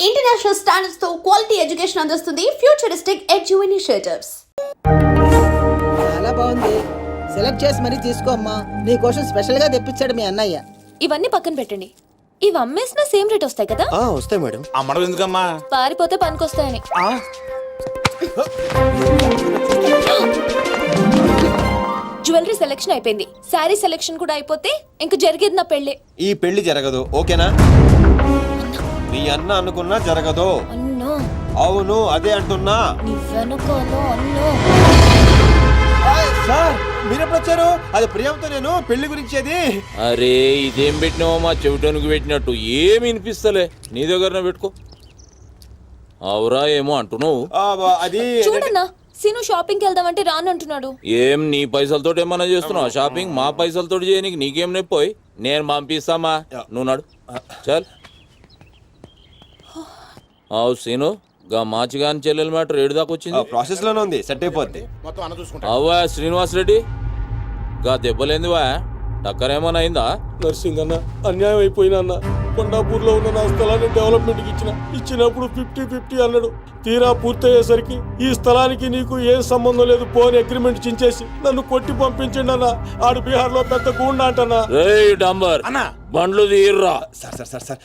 International స్టాండర్డ్స్తో quality education అందిస్తుంది futuristic edu initiatives చాలా బాగుంది. సెలెక్ట్ చేసి మరీ తీసుకో అమ్మా. నీకోసం స్పెషల్గా తెప్పించాడు మీ అన్నయ్య. ఇవన్నీ పక్కన పెట్టండి. ఇవి అమ్మేసిన సేమ్ రేట్ వస్తాయి కదా? ఆ, వస్తాయి మేడం. అమ్మడం ఎందుకమ్మా? పారిపోతే పనికొస్తాయని జ్యువెలరీ సెలెక్షన్ అయిపోయింది. శారీ సెలెక్షన్ కూడా అయిపోతే ఇంక జరిగేది నా పెళ్ళి. ఈ పెళ్ళి జరగదు ఓకేనా? నీ అన్న అనుకున్నా జరగదు. అన్నో. అవును అదే అంటున్నా. నీ వెనకాలో అన్నో సార్ మీరెప్పుడు వచ్చారు? అది ప్రియంతో నేను పెళ్ళి గురించేది. అరే ఇదేం పెట్టినావో మా చెవిటోనికి పెట్టినట్టు ఏమి వినిపిస్తలే. నీ దగ్గరనే పెట్టుకో. అవురా ఏమో అంటున్నావు. ఆ, అది చూడన్నా సీను షాపింగ్కి వెళ్దామంటే రాను అంటున్నాడు. ఏం నీ పైసలతో ఏమన్నా చేస్తున్నావు? షాపింగ్ మా పైసలతో చేయనీకి నీకేం నొప్పోయి నేను పంపిస్తామా? నువ్వు నడు. చల్. అవు సీను గా మాచిగాని చెల్లెల మ్యాటర్ ఏడు దాకా వచ్చింది. ప్రాసెస్లోనే ఉంది సెట్ అయిపోద్ది. మొత్తం అన్న చూసుకుంటా. అవ్వా శ్రీనివాస్ రెడ్డి? గా దెబ్బలేందివా టక్కరేమన్నా అయిందా? నర్సింగ్ అన్న అన్యాయం అయిపోయినా అన్న. కొండాపూర్లో ఉన్న నా స్థలాన్ని డెవలప్మెంట్కి ఇచ్చిన. ఇచ్చినప్పుడు ఫిఫ్టీ ఫిఫ్టీ అన్నాడు. తీరా పూర్తయ్యేసరికి ఈ స్థలానికి నీకు ఏం సంబంధం లేదు పోని అగ్రిమెంట్ చించేసి నన్ను కొట్టి పంపించండి అన్న. ఆడు బీహార్లో పెద్ద గూండా అన్నా. బండ్లు తీర్రా సార్ సార్ సార్ సార్.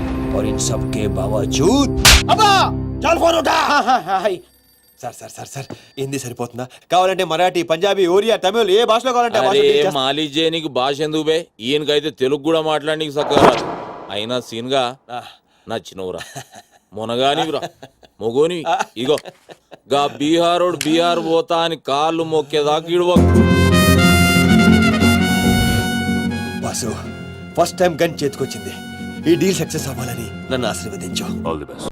और इन सब के बावजूद अबा चल फोन उठा हाँ, हाँ, हाँ, हाय। Sir sir sir sir Hindi సరిపోతుందా కావాలంటే మరాఠీ పంజాబీ ఒరియా తమిళ్ ఏ భాషలో కావాలంటే ఆ భాషలో అరే deal చేస్తా. మాలిష్ చేయనీకి భాష ఎందుకు బే ఈయనకైతే తెలుగు కూడా మాట్లాడనీకి సక్కగా రాదు అయినా సీన్గా నచ్చినవురా మునగానివిరా మొగోని ఇగో గా బీహారోడు బీహార్ పోతా అని కాళ్ళు మొక్కేదాకా ఇడవ వాసు ఫస్ట్ టైం గన్ చేతికొచ్చింది ఈ డీల్ సక్సెస్ అవ్వాలని నన్ను ఆశీర్వదించు. ఆల్ ది బెస్ట్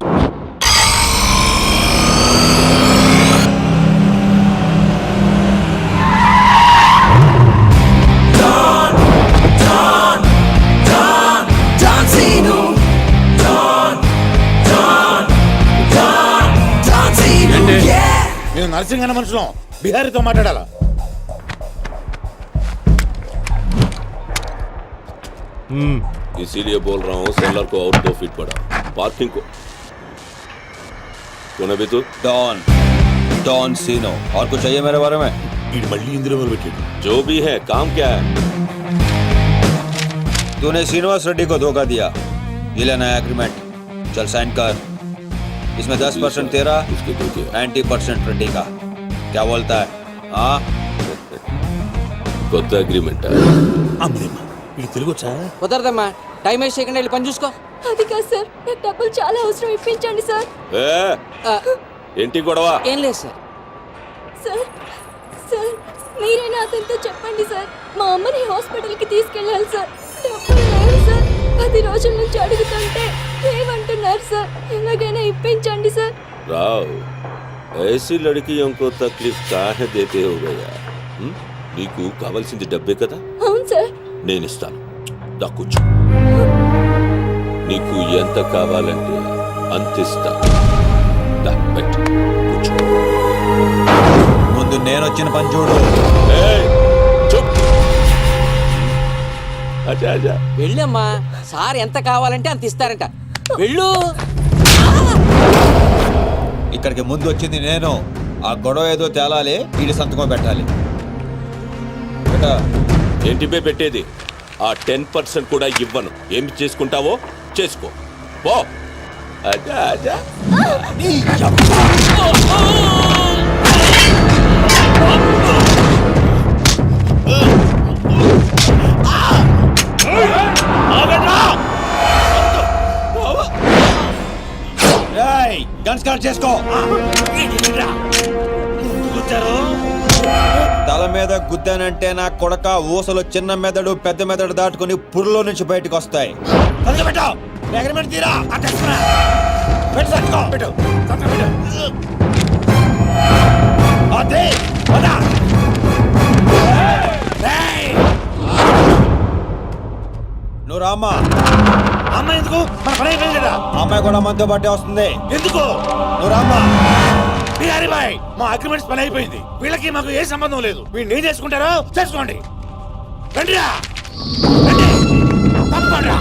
నేను నర్సింగ్ అన్న మనుషులం. బీహారీతో మాట్లాడాలా? इसीलिए बोल रहा हूँ सेलर को और दो फीट बढ़ा पार्किंग को कौन है बे तू डॉन डॉन सीनो और कुछ चाहिए मेरे बारे में వీడు మళ్ళీ ఇందులో మొదలు పెట్టాడు जो भी है काम क्या है तूने श्रीनिवास रेड्डी को धोखा दिया ये लेना है एग्रीमेंट चल साइन कर इसमें दस परसेंट तेरा उसके धोखे नाइन्टी परसेंट रेड्डी का क्या बोलता है हाँ కొత్త అగ్రిమెంట్ అమ్మలేమ్మా వీడు తెలుగు వచ్చా కుదరదమ్మా టైం వేస్ట్ చేయకుండా వెళ్ళి పని చూసుకో అది కాదు సార్ నాకు డబ్బులు చాలా అవసరం ఇప్పించండి సార్ ఏంటి గొడవ ఏం లేదు సార్ సార్ సార్ మీరైనా అతనితో చెప్పండి సార్ మా అమ్మని హాస్పిటల్కి తీసుకెళ్ళాలి సార్ డబ్బులు లేవు సార్ పది రోజుల నుంచి అడుగుతుంటే ఏమంటున్నారు సార్ ఎలాగైనా ఇప్పించండి సార్ రావ్ ऐसी लड़कियों को तकलीफ काहे देते हो गया హ్మ్? నీకు కావాల్సింది డబ్బే కదా అవును సార్ నేను ఇస్తాను దా కూర్చో నీకు ఎంత కావాలంటే అంత ఇస్తా దా పెట్టు కూర్చో. ముందు నేను వచ్చిన పని చూడు. వెళ్ళమ్మా. సార్ ఎంత కావాలంటే అంత ఇస్తారంట. వెళ్ళు. ఇక్కడికి ముందు వచ్చింది నేను. ఆ గొడవ ఏదో తేలాలి వీడి సంతకం పెట్టాలి. ఏంటి పెట్టేది? ఆ టెన్ పర్సెంట్ కూడా ఇవ్వను. ఏమి చేసుకుంటావో చేసుకో. పో. అజా అజా రేయ్, గన్ చేసుకో. మీద గుద్దానంటే నా కొడక ఊసలు చిన్న మెదడు పెద్ద మెదడు దాటుకుని పుర్లో నుంచి బయటకు వస్తాయి. అదే! నువ్వు రామ్మా. అమ్మ ఎందుకు? మన పని అయిపోయింది కదా. ఆ అమ్మాయి కూడా మనతో పాటే వస్తుంది. ఎందుకు? నువ్వు రామ్మా. బిహారీ బాయ్ మా అగ్రిమెంట్స్ పని అయిపోయింది. వీళ్ళకి మాకు ఏ సంబంధం లేదు. వీళ్ళు ఏం చేసుకుంటారో చేసుకోండి. రండిరా. రండి. తప్పకుండా.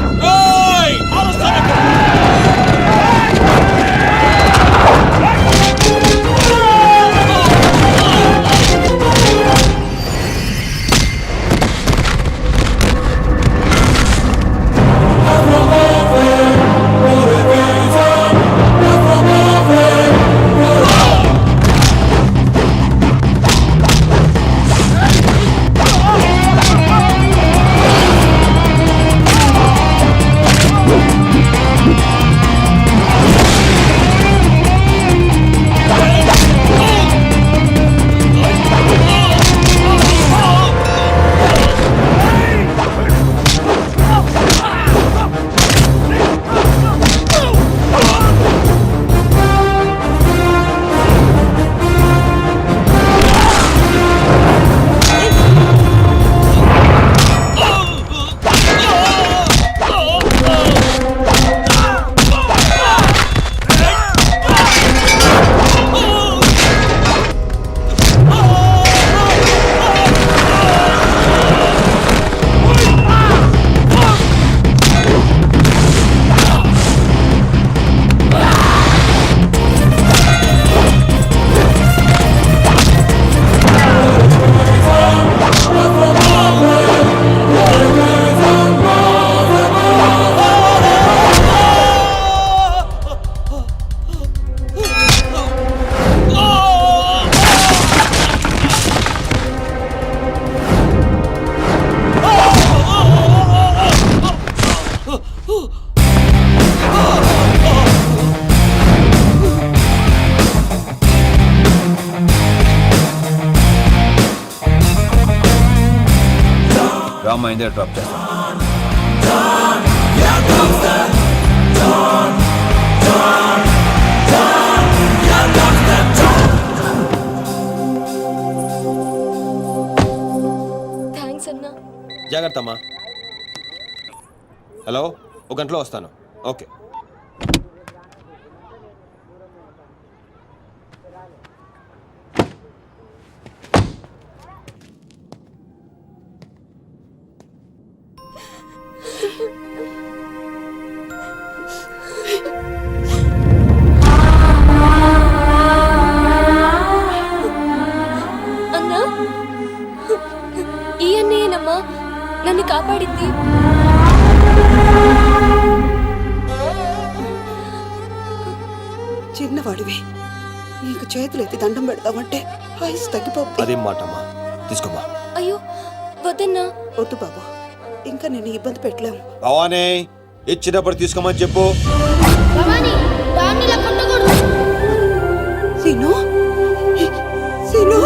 రామ్మా ఇందే డ్రాప్ చేస్తా. థ్యాంక్స్ అన్నా. జాగ్రత్త అమ్మా. హలో ఒక గంటలో వస్తాను. ఓకే. చిన్నవాడివి. నీకు చేతులు ఎత్తి దండం పెడతామంటే ఐస్ తగ్గిపోతుంది అదేం మాట అమ్మా? తీసుకోమ్మా అయ్యో వద్దన్నా. వద్దు బాబు. ఇంకా నేను ఇబ్బంది పెట్టలేము. భవానీ ఇచ్చినప్పుడు తీసుకోమని చెప్పు. సీను? సీను?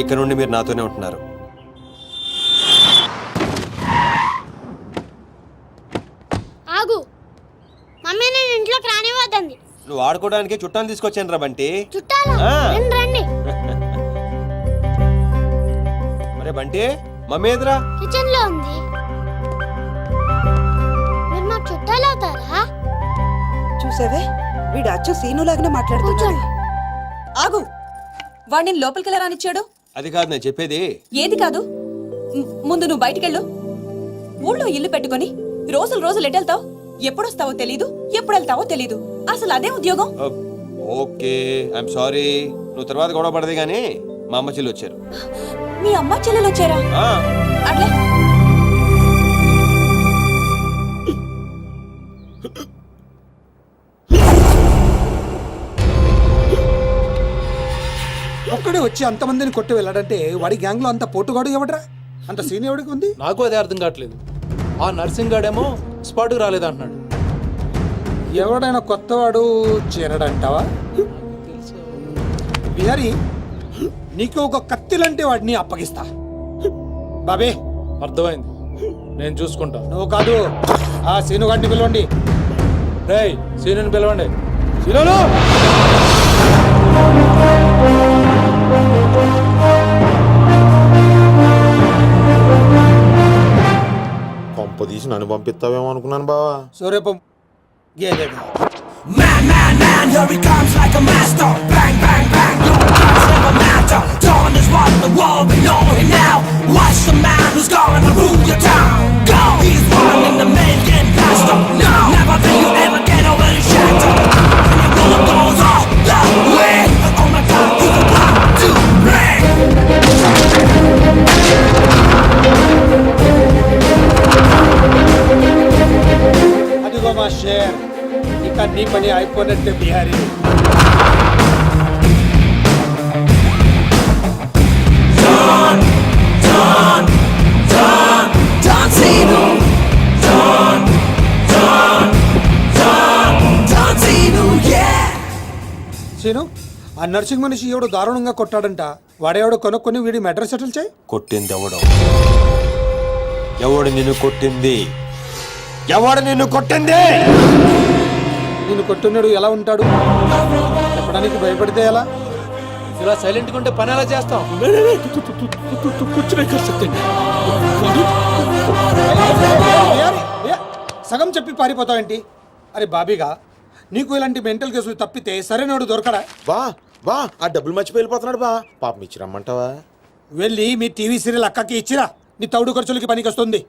ఇక్కడ నుండి మీరు నాతోనే ఉంటున్నారు. ఆగు. మమ్మీ నేను ఇంట్లోకి రానివ్వద్దండి నువ్వు ఆడుకోవడానికి చుట్టాలు తీసుకొచ్చాను రా బంటి. చుట్టాలు? ఆ. రండి రండి. మరే బంటి మమ్మీ ఎదురా కిచెన్లో ఉంది. మీరు మాకు చుట్టాలు అవుతారా? చూసావే? వీడు అచ్చం సీనులాగానే మాట్లాడుతున్నాడు. కూర్చోండి. ఆగు. వాడిని లోపలికి రానిచ్చాడు? అది కాదు నేను చెప్పేది. ఏది కాదు? ముందు నువ్వు బయటికెళ్ళు. ఊళ్ళో ఇల్లు పెట్టుకొని రోజులు రోజులు ఎటెళ్తావు? ఎప్పుడొస్తావో తెలీదు ఎప్పుడు వెళ్తావో తెలీదు. అసలు అదే ఉద్యోగం? Okay I'm sorry. నువ్వు తర్వాత గొడవ పడదు కానీ మా అమ్మ చెల్లి వచ్చారు. మీ అమ్మ చెల్లెలు వచ్చారా? అట్లే. ఒక్కడే వచ్చి అంతమందిని కొట్టి వెళ్ళాడంటే వాడి గ్యాంగ్లో అంత పోటుగాడు ఎవడరా? అంత సీన్ ఎవడికి ఉంది? నాకు అదే అర్థం కావట్లేదు. ఆ నర్సింగ్ గాడేమో స్పాట్కి రాలేదంటున్నాడు. ఎవడైనా కొత్తవాడు చేరడంటావా? బిహారీ నీకు ఒక కత్తిలంటే వాడిని అప్పగిస్తా. బాబే. అర్థమైంది. నేను చూసుకుంటా. నువ్వు కాదు ఆ సీను గారిని పిలవండి. రేయ్ సీనియర్ని పిలవండి. సీనియరు కొంప తీసి నన్ను పంపిస్తావేమో అనుకున్నాను బావా సూర్యపం గేదెగా అదిగో Bihari. Seenu ఆ నర్సింగ్ మనిషి ఎవడు దారుణంగా కొట్టాడంట. వాడేవాడు కొనుక్కొని వీడి మెడ్రస్ సెటిల్ చేయి. కొట్టింది ఎవడు ఎవడు నిన్ను కొట్టింది? ఎవడు నిన్ను కొట్టింది? నిన్ను కొట్టున్నాడు ఎలా ఉంటాడు? చెప్పడానికి భయపడితే ఎలా? ఇలా సైలెంట్గా ఉంటే పని ఎలా చేస్తాం? సగం చెప్పి పారిపోతావేంటి? అరే బాబీగా నీకు ఇలాంటి మెంటల్ కేసులు తప్పితే సరైనడు దొరకడా? బా బా ఆ డబ్బులు మర్చిపోయి వెళ్ళిపోతున్నాడు బా. పాపం ఇచ్చి రమ్మంటావా వెళ్ళి మీ టీవీ సీరియల్ అక్కకి ఇచ్చిరా. నీ తౌడు ఖర్చులకి పనికి వస్తుంది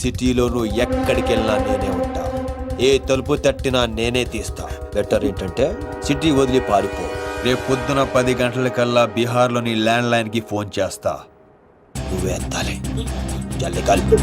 ఈ సిటీలో నువ్వు ఎక్కడికి వెళ్ళినా నేనే ఉంటా. ఏ తలుపు తట్టినా నేనే తీస్తా. బెటర్ ఏంటంటే సిటీ వదిలి పారిపో. రేపు పొద్దున పది గంటలకల్లా బీహార్లోని ల్యాండ్ లైన్కి ఫోన్ చేస్తా. నువ్వే ఎత్తాలి. జల్లి కలిపి